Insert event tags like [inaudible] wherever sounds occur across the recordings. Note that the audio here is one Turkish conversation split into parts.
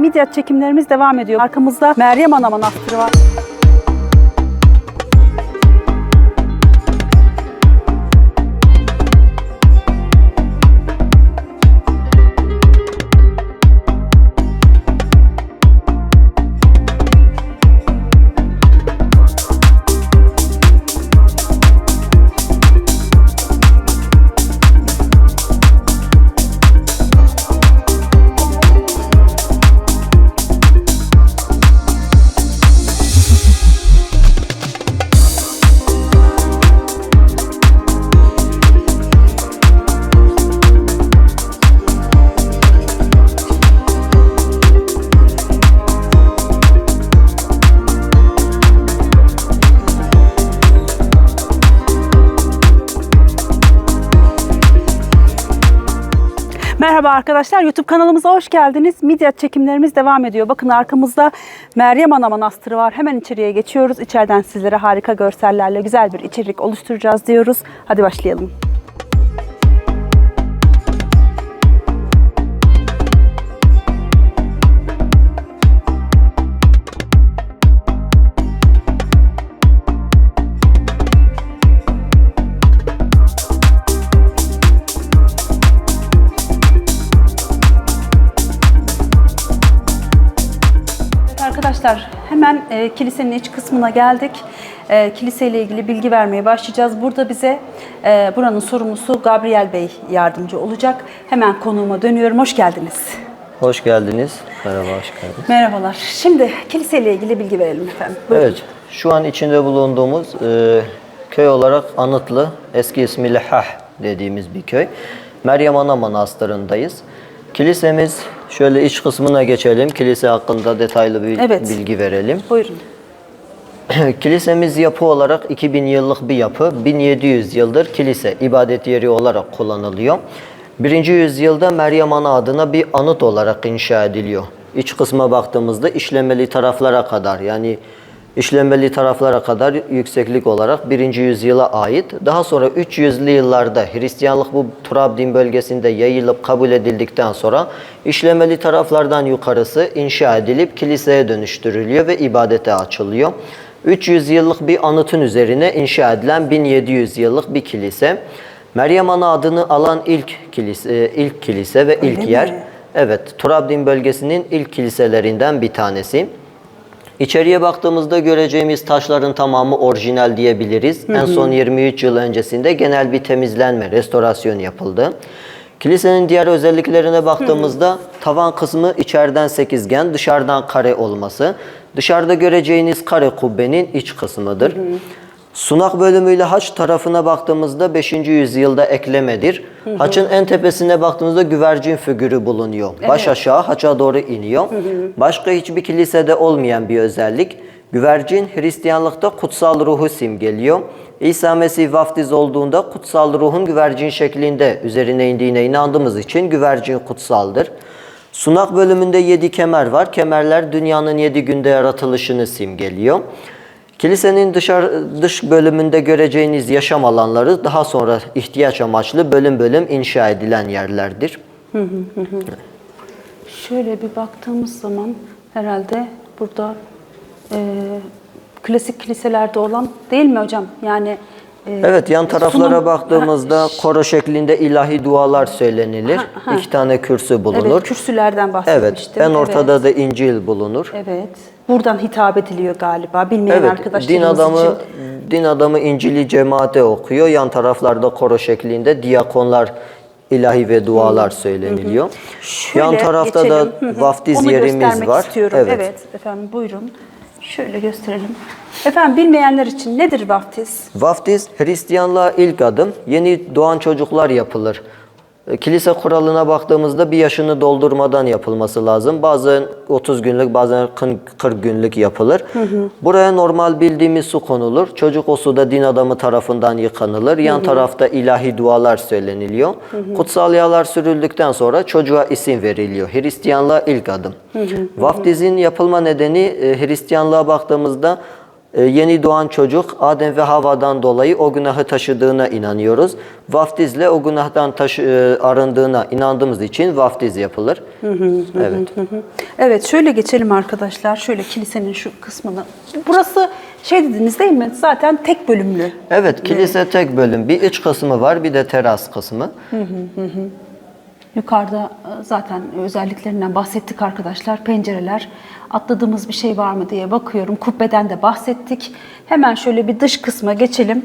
Midyat çekimlerimiz devam ediyor. Arkamızda Meryem Ana Manastırı var. Merhaba arkadaşlar, YouTube kanalımıza hoş geldiniz. Midyat çekimlerimiz devam ediyor. Bakın arkamızda Meryem Ana Manastırı var. Hemen içeriye geçiyoruz. İçeriden sizlere harika görsellerle güzel bir içerik oluşturacağız diyoruz. Hadi başlayalım. Arkadaşlar hemen e, kilisenin iç kısmına geldik. E, kiliseyle ilgili bilgi vermeye başlayacağız. Burada bize e, buranın sorumlusu Gabriel Bey yardımcı olacak. Hemen konuğuma dönüyorum. Hoş geldiniz. Hoş geldiniz. Merhaba, hoş geldiniz. Merhabalar. Şimdi kiliseyle ilgili bilgi verelim efendim. Buyurun. Evet, şu an içinde bulunduğumuz e, köy olarak Anıtlı, eski ismiyle Hah dediğimiz bir köy. Meryem Ana Manastırı'ndayız. Kilisemiz, şöyle iç kısmına geçelim. Kilise hakkında detaylı bir Evet. bilgi verelim. Buyurun. [clears throat] Kilisemiz yapı olarak 2000 yıllık bir yapı. 1700 yıldır kilise ibadet yeri olarak kullanılıyor. Birinci yüzyılda Meryem Ana adına bir anıt olarak inşa ediliyor. İç kısma baktığımızda işlemeli taraflara kadar yani işlemeli taraflara kadar yükseklik olarak birinci yüzyıla ait. Daha sonra 300'lü yıllarda Hristiyanlık bu Trabzon bölgesinde yayılıp kabul edildikten sonra işlemeli taraflardan yukarısı inşa edilip kiliseye dönüştürülüyor ve ibadete açılıyor. 300 yıllık bir anıtın üzerine inşa edilen 1700 yıllık bir kilise. Meryem Ana adını alan ilk kilise, ilk kilise ve ilk Öyle yer. mi? Evet, Trabzon bölgesinin ilk kiliselerinden bir tanesi. İçeriye baktığımızda göreceğimiz taşların tamamı orijinal diyebiliriz. En son 23 yıl öncesinde genel bir temizlenme, restorasyon yapıldı. Kilisenin diğer özelliklerine baktığımızda tavan kısmı içeriden sekizgen, dışarıdan kare olması. Dışarıda göreceğiniz kare kubbenin iç kısmıdır. Sunak bölümüyle haç tarafına baktığımızda 5. yüzyılda eklemedir. Haçın en tepesine baktığımızda güvercin figürü bulunuyor. Baş aşağı haça doğru iniyor. Başka hiçbir kilisede olmayan bir özellik. Güvercin Hristiyanlıkta kutsal ruhu simgeliyor. İsa Mesih vaftiz olduğunda kutsal ruhun güvercin şeklinde üzerine indiğine inandığımız için güvercin kutsaldır. Sunak bölümünde yedi kemer var. Kemerler dünyanın yedi günde yaratılışını simgeliyor. Kilisenin dışarı, dış bölümünde göreceğiniz yaşam alanları daha sonra ihtiyaç amaçlı bölüm bölüm inşa edilen yerlerdir. Şöyle bir baktığımız zaman herhalde burada e, klasik kiliselerde olan değil mi hocam? Yani e, Evet yan taraflara sunum- baktığımızda koro şeklinde ilahi dualar söylenilir. Ha, ha. İki tane kürsü bulunur. Evet, kürsülerden bahsetmiştim. Evet, en ortada da İncil bulunur. Evet. Buradan hitap ediliyor galiba. Bilmeyen Evet, arkadaşlarımız din adamı için. din adamı İncil'i cemaate okuyor. Yan taraflarda koro şeklinde diyakonlar ilahi ve dualar söyleniliyor. Şöyle Yan tarafta da geçelim. Hı hı. vaftiz Onu yerimiz var. istiyorum. Evet. efendim buyurun. Şöyle gösterelim. Efendim bilmeyenler için nedir vaftiz? Vaftiz Hristiyanlığa ilk adım. Yeni doğan çocuklar yapılır. E, Kilise kuralına baktığımızda bir yaşını doldurmadan yapılması lazım. Bazen 30 günlük bazen 40 günlük yapılır. Buraya normal bildiğimiz su konulur. Çocuk o suda din adamı tarafından yıkanılır. Yan tarafta ilahi dualar söyleniliyor. Kutsal yağlar sürüldükten sonra çocuğa isim veriliyor. Hristiyanlığa ilk adım. Vaftizin yapılma nedeni e, Hristiyanlığa baktığımızda yeni doğan çocuk Adem ve Havva'dan dolayı o günahı taşıdığına inanıyoruz. Vaftizle o günahtan taşı, e, arındığına inandığımız için vaftiz yapılır. Evet. Evet şöyle geçelim arkadaşlar. Şöyle kilisenin şu kısmını. Burası şey dediniz değil mi? Zaten tek bölümlü. Evet, kilise tek bölüm. Bir iç kısmı var, bir de teras kısmı. Yukarıda e, zaten özelliklerinden bahsettik arkadaşlar. Pencereler. Atladığımız bir şey var mı diye bakıyorum. Kubbeden de bahsettik. Hemen şöyle bir dış kısma geçelim.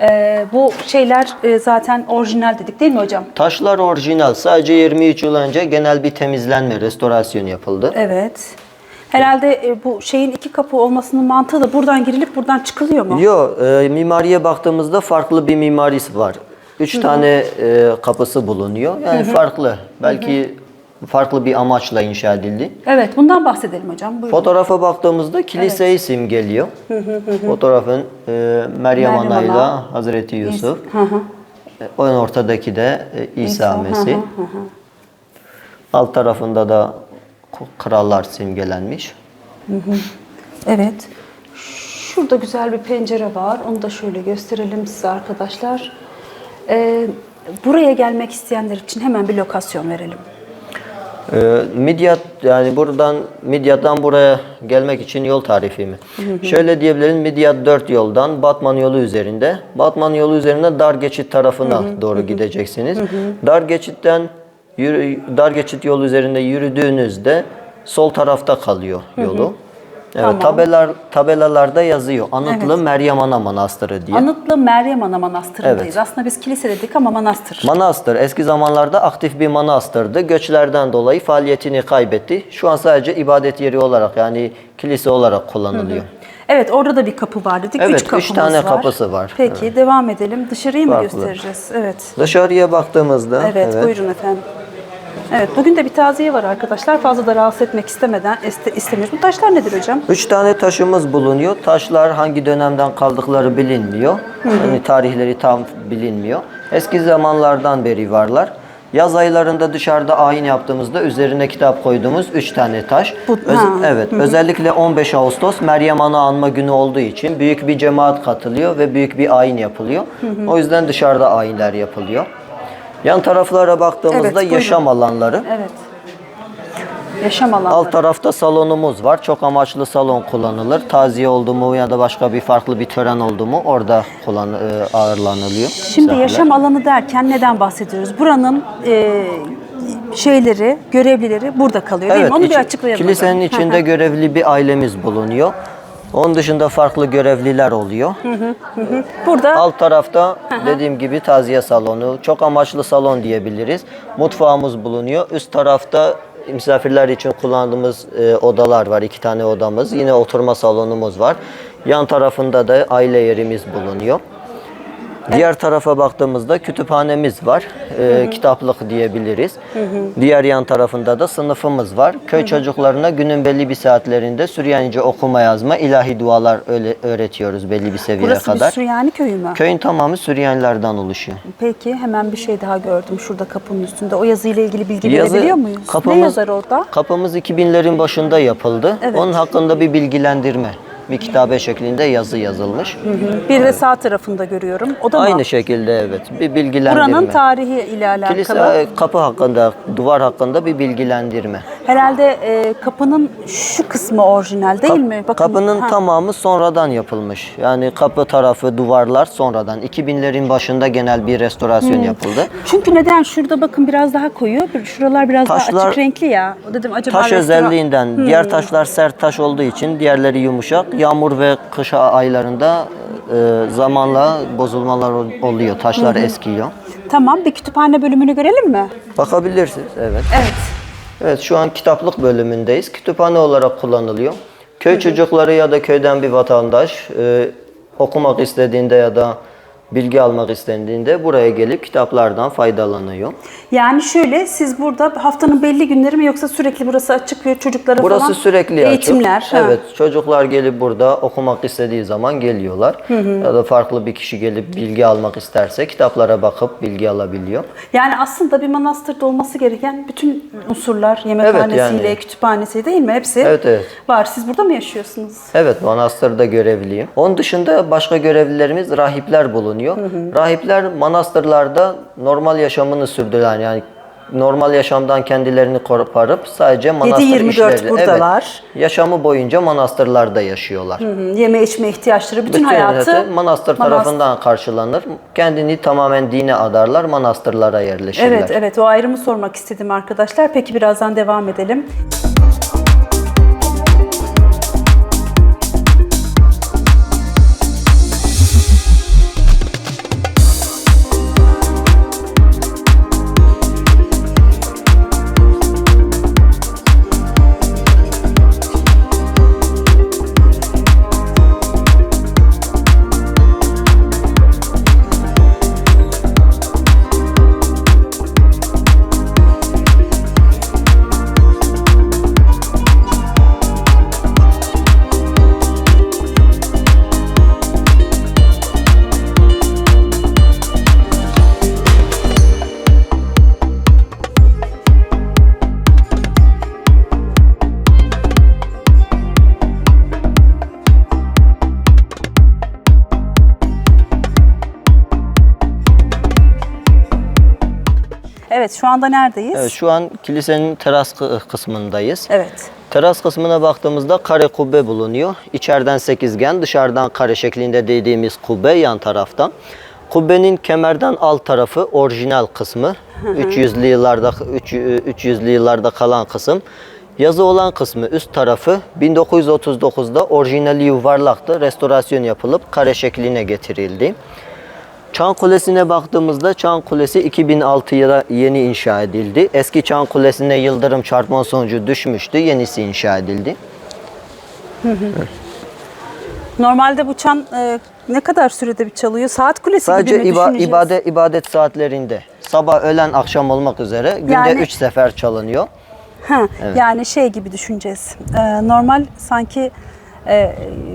Ee, bu şeyler e, zaten orijinal dedik değil mi hocam? Taşlar orijinal. Sadece 23 yıl önce genel bir temizlenme, restorasyon yapıldı. Evet. Herhalde e, bu şeyin iki kapı olmasının mantığı da buradan girilip buradan çıkılıyor mu? Yok, e, mimariye baktığımızda farklı bir mimarisi var. Üç tane e, kapısı bulunuyor. Yani farklı. Belki farklı bir amaçla inşa edildi. Evet, bundan bahsedelim hocam. Buyurun. Fotoğrafa baktığımızda kiliseyi simgeliyor. Fotoğrafın e, Meryem Meryem Ana ile. Hazreti Yusuf. Hı hı. E, Onun ortadaki de e, İsa, hı, Mesih. Alt tarafında da krallar simgelenmiş. Evet. Şurada güzel bir pencere var. Onu da şöyle gösterelim size arkadaşlar. Ee, buraya gelmek isteyenler için hemen bir lokasyon verelim. Ee, Midyat yani buradan Midyat'tan buraya gelmek için yol tarifi mi? Şöyle diyebilirim Midyat 4 yoldan Batman yolu üzerinde. Batman yolu üzerinde dar geçit tarafına doğru gideceksiniz. Dar geçitten yürü, dar geçit yolu üzerinde yürüdüğünüzde sol tarafta kalıyor yolu. Evet, Tamam. tabelar tabelalarda yazıyor. Anıtlı Evet. Meryem Ana Manastırı diye. Anıtlı Meryem Ana Manastırı'ndayız. Evet. Aslında biz kilise dedik ama manastır. Manastır eski zamanlarda aktif bir manastırdı. Göçlerden dolayı faaliyetini kaybetti. Şu an sadece ibadet yeri olarak yani kilise olarak kullanılıyor. evet orada da bir kapı var dedik. Evet, üç üç tane var. kapısı var. Peki devam edelim. Dışarıyı mı Farklı. göstereceğiz? Evet. Dışarıya baktığımızda Evet, buyurun efendim. Evet, bugün de bir taziye var arkadaşlar. Fazla da rahatsız etmek istemeden iste, istemiyoruz. Bu taşlar nedir hocam? Üç tane taşımız bulunuyor. Taşlar hangi dönemden kaldıkları bilinmiyor. Yani tarihleri tam bilinmiyor. Eski zamanlardan beri varlar. Yaz aylarında dışarıda ayin yaptığımızda üzerine kitap koyduğumuz üç tane taş. Bu- Öz- ha, evet, özellikle 15 Ağustos Meryem Ana anma günü olduğu için büyük bir cemaat katılıyor ve büyük bir ayin yapılıyor. O yüzden dışarıda ayinler yapılıyor. Yan taraflara baktığımızda Evet, buyurun. yaşam alanları. Evet. Yaşam alanları. Alt tarafta salonumuz var. Çok amaçlı salon kullanılır. Taziye oldu mu ya da başka bir farklı bir tören oldu mu orada kullan e, ağırlanılıyor. Şimdi misafirler. yaşam alanı derken neden bahsediyoruz? Buranın e, şeyleri, görevlileri burada kalıyor değil Evet, mi? Onu bir içi- açıklayalım. Kilisenin hocam. içinde görevli bir ailemiz bulunuyor. Onun dışında farklı görevliler oluyor. Burada Alt tarafta dediğim gibi taziye salonu, çok amaçlı salon diyebiliriz. Mutfağımız bulunuyor. Üst tarafta misafirler için kullandığımız e, odalar var. iki tane odamız. Yine oturma salonumuz var. Yan tarafında da aile yerimiz bulunuyor. Diğer tarafa baktığımızda kütüphanemiz var. E, kitaplık diyebiliriz. Diğer yan tarafında da sınıfımız var. Köy çocuklarına günün belli bir saatlerinde Süryanice okuma yazma, ilahi dualar öyle öğretiyoruz belli bir seviyeye burası kadar. bir Süryani köyü mü? Köyün tamamı Süryanilerden oluşuyor. Peki hemen bir şey daha gördüm şurada kapının üstünde. O yazıyla ilgili bilgi Yazı- verebiliyor muyuz? kapımız- ne yazar orada? Kapımız 2000'lerin başında yapıldı. Evet. Onun hakkında bir bilgilendirme, bir kitabe şeklinde yazı yazılmış. Bir de sağ tarafında görüyorum. O da mı? Aynı şekilde evet, bir bilgilendirme. Buranın tarihi ile alakalı. Kilise e, kapı hakkında, duvar hakkında bir bilgilendirme. Herhalde e, kapının şu kısmı orijinal değil Kap- mi? Bakın, kapının ha. tamamı sonradan yapılmış. Yani kapı tarafı, duvarlar sonradan. 2000'lerin başında genel bir restorasyon yapıldı. Çünkü neden? Şurada bakın biraz daha koyu. Şuralar biraz daha Taşlar- açık renkli ya. O dedim acaba Taş restoran- özelliğinden, diğer taşlar sert taş olduğu için diğerleri yumuşak. Yağmur ve kış aylarında e, zamanla bozulmalar ol- oluyor. Taşlar eskiyor. Tamam bir kütüphane bölümünü görelim mi? Bakabilirsiniz, evet. Evet. Evet, şu an kitaplık bölümündeyiz. Kütüphane olarak kullanılıyor. Köy çocukları ya da köyden bir vatandaş e, okumak istediğinde ya da bilgi almak istendiğinde buraya gelip kitaplardan faydalanıyor. Yani şöyle siz burada haftanın belli günleri mi yoksa sürekli burası açık ve çocuklara Burası falan sürekli eğitimler. açık. ha. Evet, çocuklar gelip burada okumak istediği zaman geliyorlar. Ya da farklı bir kişi gelip bilgi almak isterse kitaplara bakıp bilgi alabiliyor. Yani aslında bir manastırda olması gereken bütün unsurlar yemekhanesiyle, yani. kütüphanesi değil mi? Hepsi Evet, evet. var. Siz burada mı yaşıyorsunuz? Evet, manastırda görevliyim. Onun dışında başka görevlilerimiz rahipler bulunuyor. Rahipler manastırlarda normal yaşamını sürdüren yani normal yaşamdan kendilerini koparıp sadece manastır 7-24 işleriyle buradalar. Evet, yaşamı boyunca manastırlarda yaşıyorlar. Hı, Yeme içme ihtiyaçları, bütün, Bütün hayatı hayatı manastır tarafından karşılanır. Kendini tamamen dine adarlar, manastırlara yerleşirler. Evet, evet. O ayrımı sormak istedim arkadaşlar. Peki birazdan devam edelim. Evet, şu anda neredeyiz? Evet, şu an kilisenin teras kı- kısmındayız. Evet. Teras kısmına baktığımızda kare kubbe bulunuyor. İçeriden sekizgen, dışarıdan kare şeklinde dediğimiz kubbe yan tarafta. Kubbenin kemerden alt tarafı orijinal kısmı. 300'lü yıllarda 300'lü yıllarda kalan kısım. Yazı olan kısmı üst tarafı 1939'da orijinali yuvarlaktı. Restorasyon yapılıp kare şekline getirildi. Çan Kulesi'ne baktığımızda Çan Kulesi 2006'da yeni inşa edildi. Eski Çan Kulesi'ne yıldırım çarpma sonucu düşmüştü. Yenisi inşa edildi. Normalde bu çan e, ne kadar sürede bir çalıyor? Saat kulesi Sadece gibi mi iba- ibadet ibadet saatlerinde sabah öğlen akşam olmak üzere günde Yani- 3 sefer çalınıyor. Ha, Yani şey gibi düşüneceğiz. Ee, normal sanki e,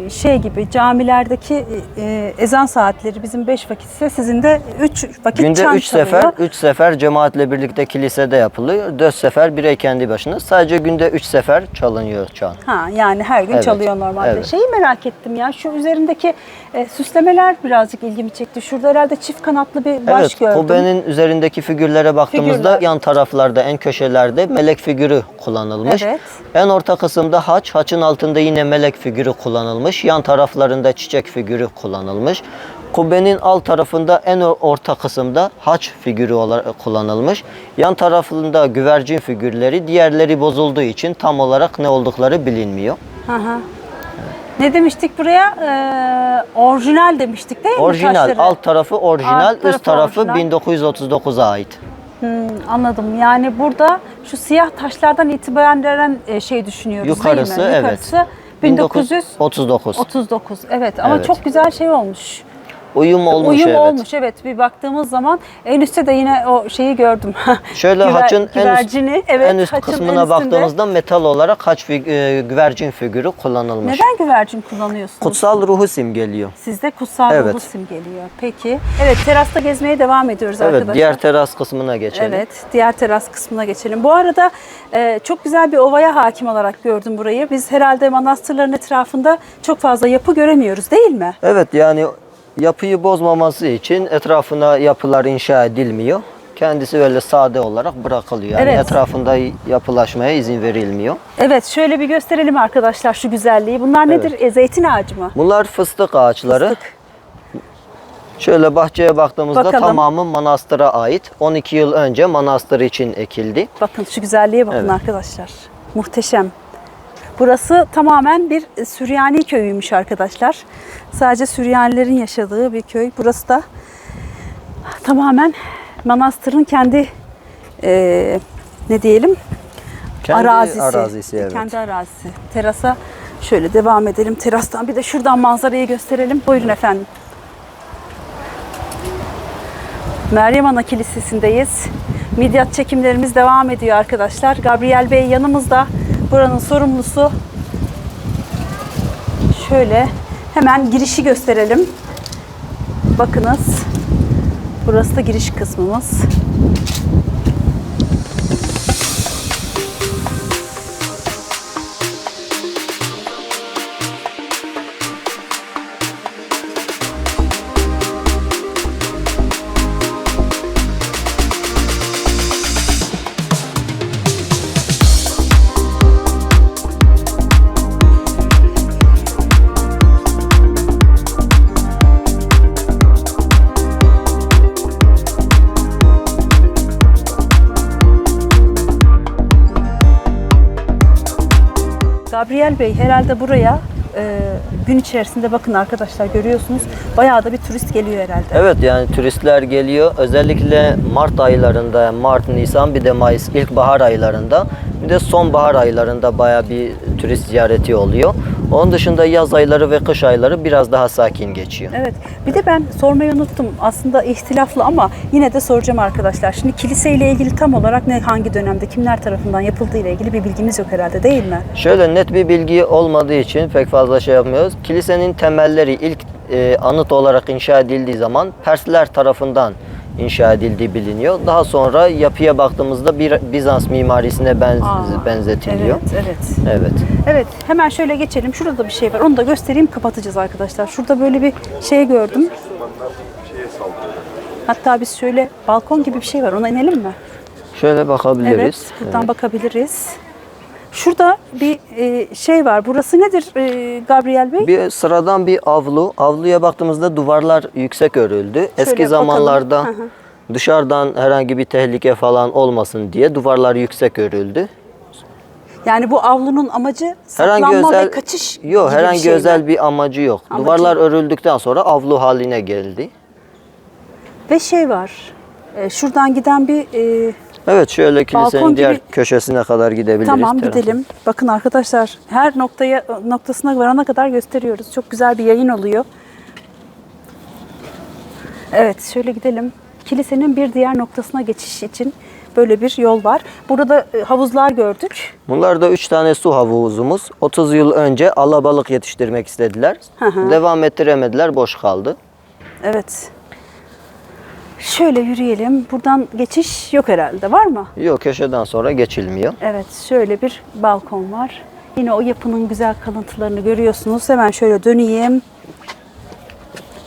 şey gibi camilerdeki e, ezan saatleri bizim 5 vakitse sizin de 3 vakit Günde çan 3 çalıyor. sefer 3 sefer cemaatle birlikte kilisede yapılıyor. 4 sefer birey kendi başına. Sadece günde 3 sefer çalınıyor çan. Ha yani her gün Evet, çalıyor normalde. evet. Şeyi merak ettim ya şu üzerindeki e, süslemeler birazcık ilgimi çekti. Şurada herhalde çift kanatlı bir baş Evet, gördüm. kubbenin üzerindeki figürlere baktığımızda Figürler. yan taraflarda, en köşelerde melek figürü kullanılmış. Evet. En orta kısımda haç, haçın altında yine melek figürü kullanılmış. Yan taraflarında çiçek figürü kullanılmış. Kubbenin alt tarafında en or- orta kısımda haç figürü olarak kullanılmış. Yan tarafında güvercin figürleri, diğerleri bozulduğu için tam olarak ne oldukları bilinmiyor. Hı hı. Ne demiştik buraya? Ee, orijinal demiştik değil mi Orijinal, taşları? alt tarafı orijinal, Alt tarafı üst tarafı orijinal. 1939'a ait. Hmm, anladım. Yani burada şu siyah taşlardan itibaren e, şey düşünüyoruz Yukarısı, değil mi? evet. Yukarısı 1939. 1939. Evet ama Evet. çok güzel şey olmuş. Uyum olmuş Uyum evet. olmuş evet. Bir baktığımız zaman en üstte de yine o şeyi gördüm. [laughs] Şöyle Güver- haçın en üst, evet, en üst haçın en kısmına üstünde. baktığımızda metal olarak haç fig- e, güvercin figürü kullanılmış. Neden güvercin kullanıyorsunuz? Kutsal ruhu simgeliyor. Sizde kutsal Evet. ruhu simgeliyor. Peki. Evet terasta gezmeye devam ediyoruz Evet, arkadaşlar. diğer teras kısmına geçelim. Evet, diğer teras kısmına geçelim. Bu arada e, çok güzel bir ovaya hakim olarak gördüm burayı. Biz herhalde manastırların etrafında çok fazla yapı göremiyoruz değil mi? Evet, yani yapıyı bozmaması için etrafına yapılar inşa edilmiyor. Kendisi öyle sade olarak bırakılıyor. Yani Evet. etrafında yapılaşmaya izin verilmiyor. Evet, şöyle bir gösterelim arkadaşlar şu güzelliği. Bunlar nedir? E, zeytin ağacı mı? Bunlar fıstık ağaçları. Fıstık. Şöyle bahçeye baktığımızda Bakalım. tamamı manastıra ait. 12 yıl önce manastır için ekildi. Bakın şu güzelliğe bakın Evet. arkadaşlar. Muhteşem. Burası tamamen bir Süryani köyüymüş arkadaşlar. Sadece Süryanilerin yaşadığı bir köy. Burası da tamamen manastırın kendi e, ne diyelim Kendi arazisi. arazisi, evet. Kendi arazisi. Terasa şöyle devam edelim. Terastan bir de şuradan manzarayı gösterelim. Buyurun efendim. Meryem Ana Kilisesi'ndeyiz. Midyat çekimlerimiz devam ediyor arkadaşlar. Gabriel Bey yanımızda. Buranın sorumlusu. Şöyle hemen girişi gösterelim. Bakınız. Burası da giriş kısmımız. Bey herhalde buraya e, gün içerisinde bakın arkadaşlar görüyorsunuz bayağı da bir turist geliyor herhalde. Evet yani turistler geliyor. Özellikle Mart aylarında, Mart, Nisan bir de Mayıs ilkbahar aylarında bir de sonbahar aylarında bayağı bir turist ziyareti oluyor. Onun dışında yaz ayları ve kış ayları biraz daha sakin geçiyor. Evet. Bir de ben sormayı unuttum. Aslında ihtilaflı ama yine de soracağım arkadaşlar. Şimdi kiliseyle ilgili tam olarak ne hangi dönemde kimler tarafından yapıldığı ile ilgili bir bilgimiz yok herhalde değil mi? Şöyle net bir bilgi olmadığı için pek fazla şey yapmıyoruz. Kilisenin temelleri ilk e, anıt olarak inşa edildiği zaman Persler tarafından inşa edildiği biliniyor. Daha sonra yapıya baktığımızda bir Bizans mimarisine benz, Aa, benzetiliyor. Evet, evet. Evet. Evet, hemen şöyle geçelim. Şurada da bir şey var. Onu da göstereyim, kapatacağız arkadaşlar. Şurada böyle bir şey gördüm. Hatta biz şöyle balkon gibi bir şey var. Ona inelim mi? Şöyle bakabiliriz. Evet, buradan Evet. bakabiliriz. Şurada bir e, şey var. Burası nedir e, Gabriel Bey? Bir sıradan bir avlu. Avluya baktığımızda duvarlar yüksek örüldü. Eski bakalım. zamanlarda Hı hı. dışarıdan herhangi bir tehlike falan olmasın diye duvarlar yüksek örüldü. Yani bu avlunun amacı Herhangi saklanma özel ve kaçış Yok, gibi bir herhangi şey özel bir amacı yok. Amacı Duvarlar örüldükten sonra avlu haline geldi. Ve şey var. e, şuradan giden bir e, Evet, şöyle kilisenin Balkon diğer gibi- köşesine kadar gidebiliriz. Tamam terasa. gidelim. Bakın arkadaşlar her noktaya noktasına varana kadar gösteriyoruz. Çok güzel bir yayın oluyor. Evet şöyle gidelim. Kilisenin bir diğer noktasına geçiş için böyle bir yol var. Burada e, havuzlar gördük. Bunlar da 3 tane su havuzumuz. 30 yıl önce alabalık yetiştirmek istediler. Hı hı. Devam ettiremediler, boş kaldı. Evet. Şöyle yürüyelim. Buradan geçiş yok herhalde. Var mı? Yok, köşeden sonra geçilmiyor. Evet, şöyle bir balkon var. Yine o yapının güzel kalıntılarını görüyorsunuz. Hemen şöyle döneyim.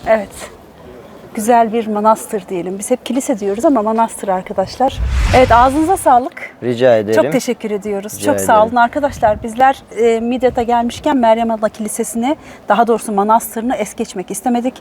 Evet. Güzel bir manastır diyelim. Biz hep kilise diyoruz ama manastır arkadaşlar. Evet ağzınıza sağlık. Rica ederim. Çok teşekkür ediyoruz. Rica Çok sağ ederim. olun arkadaşlar. Bizler e, Midyat'a gelmişken Meryem Ana Kilisesi'ni, daha doğrusu manastırını es geçmek istemedik.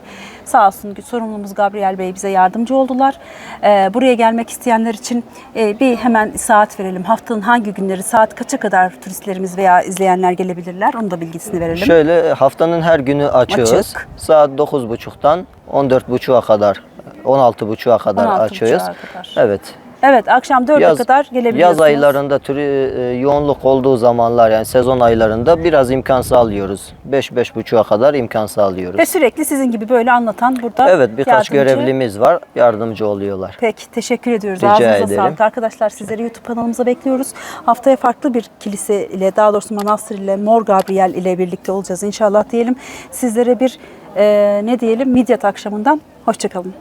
Sağ olsun sorumlumuz Gabriel Bey bize yardımcı oldular. E, buraya gelmek isteyenler için e, bir hemen saat verelim. Haftanın hangi günleri, saat kaça kadar turistlerimiz veya izleyenler gelebilirler? Onun da bilgisini verelim. Şöyle haftanın her günü açıyoruz. Açık. Saat 9.30'dan 14.30'a kadar, 16.30'a kadar 16.30'a açıyoruz. kadar. Evet. Evet akşam 4'e kadar gelebiliyorsunuz. Yaz aylarında türü e, yoğunluk olduğu zamanlar yani sezon aylarında biraz imkan sağlıyoruz. 5-5.30'a kadar imkan sağlıyoruz. Ve sürekli sizin gibi böyle anlatan burada Evet birkaç yardımcı- görevlimiz var. Yardımcı oluyorlar. Peki teşekkür ediyoruz. Rica Ağzınıza ederim. sağlık. Arkadaşlar sizleri YouTube kanalımıza bekliyoruz. Haftaya farklı bir kilise ile daha doğrusu manastır ile Mor Gabriel ile birlikte olacağız inşallah diyelim. Sizlere bir e, ne diyelim Midyat akşamından hoşçakalın.